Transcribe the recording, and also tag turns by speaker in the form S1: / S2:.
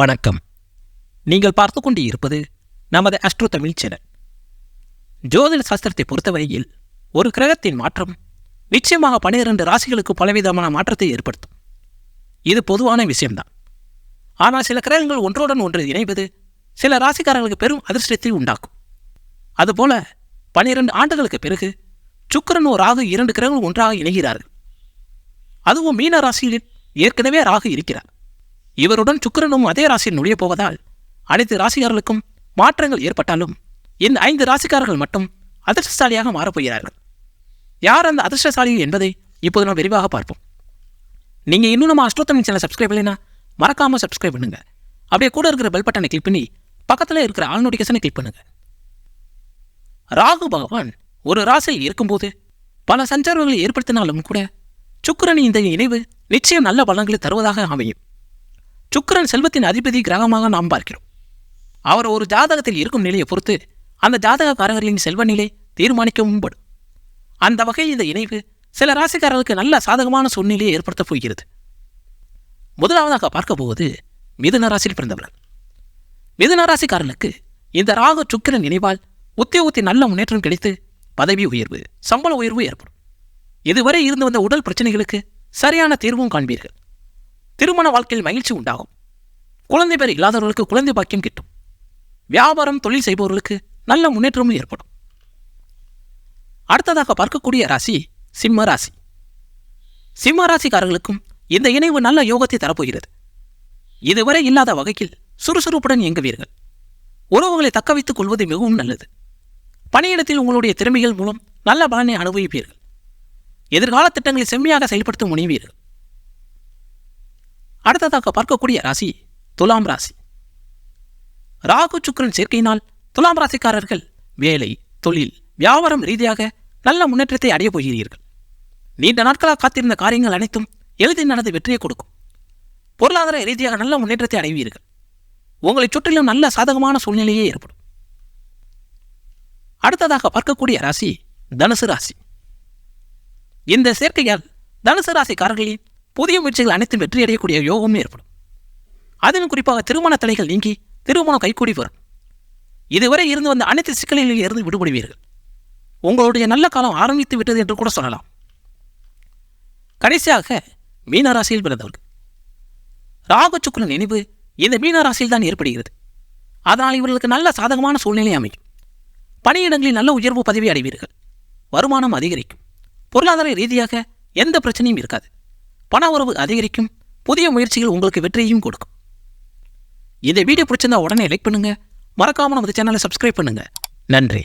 S1: வணக்கம். நீங்கள் பார்த்து கொண்டு இருப்பது நமது அஸ்ட்ரோ தமிழ் சேனல். ஜோதிட சாஸ்திரத்தை பொறுத்தவரையில் ஒரு கிரகத்தின் மாற்றம் நிச்சயமாக பனிரெண்டு ராசிகளுக்கு பலவிதமான மாற்றத்தை ஏற்படுத்தும். இது பொதுவான விஷயம்தான். ஆனால் சில கிரகங்கள் ஒன்றோடன் ஒன்று இணைவது சில ராசிக்காரர்களுக்கு பெரும் அதிர்ஷ்டத்தை உண்டாக்கும். அதுபோல பனிரெண்டு ஆண்டுகளுக்கு பிறகு சுக்கிரன் ஒரு ராகு இரண்டு கிரகங்கள் ஒன்றாக இணைகிறார்கள். அதுவும் மீன ராசியில் ஏற்கனவே ராகு இருக்கிறார். இவருடன் சுக்கிரனும் அதே ராசியில் நுழைய போவதால் அனைத்து ராசிக்காரர்களுக்கும் மாற்றங்கள் ஏற்பட்டாலும் இந்த ஐந்து ராசிக்காரர்கள் மட்டும் அதிர்ஷ்டசாலியாக மாறப்போகிறார்கள். யார் அந்த அதிர்ஷ்டசாலி என்பதை இப்போது நாம் விரிவாக பார்ப்போம். நீங்கள் இன்னும் நம்ம அஷ்டோத்தமிழ் சேனல் சப்ஸ்கிரைப் இல்லைன்னா மறக்காமல் சப்ஸ்கிரைப் பண்ணுங்க. அப்படியே கூட இருக்கிற பெல் பட்டனை கிளிக் பண்ணி பக்கத்தில் இருக்கிற ஆல் நோட்டிஃபிகேஷனை கிளிக் பண்ணுங்க. ராகு பகவான் ஒரு ராசியில் இருக்கும்போது பல சஞ்சாரங்களை ஏற்படுத்தினாலும் கூட சுக்கரனின் இந்த இணைவு நிச்சயம் நல்ல பலன்களை தருவதாக அமையும். சுக்கரன் செல்வத்தின் அதிபதி கிரகமாக நாம் பார்க்கிறோம். அவர் ஒரு ஜாதகத்தில் இருக்கும் நிலையை பொறுத்து அந்த ஜாதகக்காரர்களின் செல்வ நிலை தீர்மானிக்கவும் படும். அந்த வகையில் இந்த இணைவு சில ராசிக்காரர்களுக்கு நல்ல சாதகமான சூழ்நிலையை ஏற்படுத்தப் போகிறது. முதலாவதாக பார்க்க போவது மிதுன ராசியில் பிறந்தவர்கள். மிதுன ராசிக்காரர்களுக்கு இந்த ராகு சுக்கிரன் இணைவால் உத்தியோகத்தின் நல்ல முன்னேற்றம் கிடைத்து பதவி உயர்வு சம்பள உயர்வு ஏற்படும். இதுவரை இருந்து வந்த உடல் பிரச்சனைகளுக்கு சரியான தீர்வும் காண்பீர்கள். திருமண வாழ்க்கையில் மகிழ்ச்சி உண்டாகும். குழந்தை பேர் இல்லாதவர்களுக்கு குழந்தை பாக்கியம் கிட்டும். வியாபாரம் தொழில் செய்பவர்களுக்கு நல்ல முன்னேற்றமும் ஏற்படும். அடுத்ததாக பார்க்கக்கூடிய ராசி சிம்ம ராசி. சிம்ம ராசிக்காரர்களுக்கும் இந்த இணைவு நல்ல யோகத்தை தரப்போகிறது. இதுவரை இல்லாத வகையில் சுறுசுறுப்புடன் இயங்குவீர்கள். உறவுகளை தக்க வைத்துக் கொள்வது மிகவும் நல்லது. பணியிடத்தில் உங்களுடைய திறமைகள் மூலம் நல்ல பலனை அனுபவிப்பீர்கள். எதிர்கால திட்டங்களை செம்மையாக செயல்படுத்த முனைவீர்கள். அடுத்ததாக பார்க்கக்கூடிய ராசி துலாம் ராசி. ராகு சுக்கிரன் சேர்க்கையினால் துலாம் ராசிக்காரர்கள் வேலை தொழில் வியாபாரம் ரீதியாக நல்ல முன்னேற்றத்தை அடையப் போகிறீர்கள். நீண்ட நாட்களாக காத்திருந்த காரியங்கள் அனைத்தும் எளிதில் நடந்து வெற்றியை கொடுக்கும். பொருளாதார ரீதியாக நல்ல முன்னேற்றத்தை அடைவீர்கள். உங்களை சுற்றிலும் நல்ல சாதகமான சூழ்நிலையே ஏற்படும். அடுத்ததாக பார்க்கக்கூடிய ராசி தனுசு ராசி. இந்த சேர்க்கையால் தனுசு ராசிக்காரர்களின் புதிய முயற்சிகள் அனைத்தும் வெற்றியடையக்கூடிய யோகமும் ஏற்படும். அதிலும் குறிப்பாக திருமண தடைகள் நீங்கி திருமணம் கைகூடி வரும். இதுவரை இருந்து வந்த அனைத்து சிக்கல்களில் இருந்து விடுபடுவீர்கள். உங்களுடைய நல்ல காலம் ஆரம்பித்து விட்டது என்று கூட சொல்லலாம். கடைசியாக மீனராசியில் பிறந்தவர்கள். ராகு சுக்கிரன் நினைவு இந்த மீனராசியில் தான் ஏற்படுகிறது. அதனால் இவர்களுக்கு நல்ல சாதகமான சூழ்நிலை அமையும். பணியிடங்களில் நல்ல உயர்வு பதவி அடைவீர்கள். வருமானம் அதிகரிக்கும். பொருளாதார ரீதியாக எந்த பிரச்சனையும் இருக்காது. பண உறவு அதிகரிக்கும். புதிய முயற்சிகள் உங்களுக்கு வெற்றியையும் கொடுக்கும். இந்த வீடியோ பிடிச்சிருந்தா உடனே லைக் பண்ணுங்கள் மறக்காமல் நமது சேனலை சப்ஸ்கிரைப் பண்ணுங்கள் நன்றி.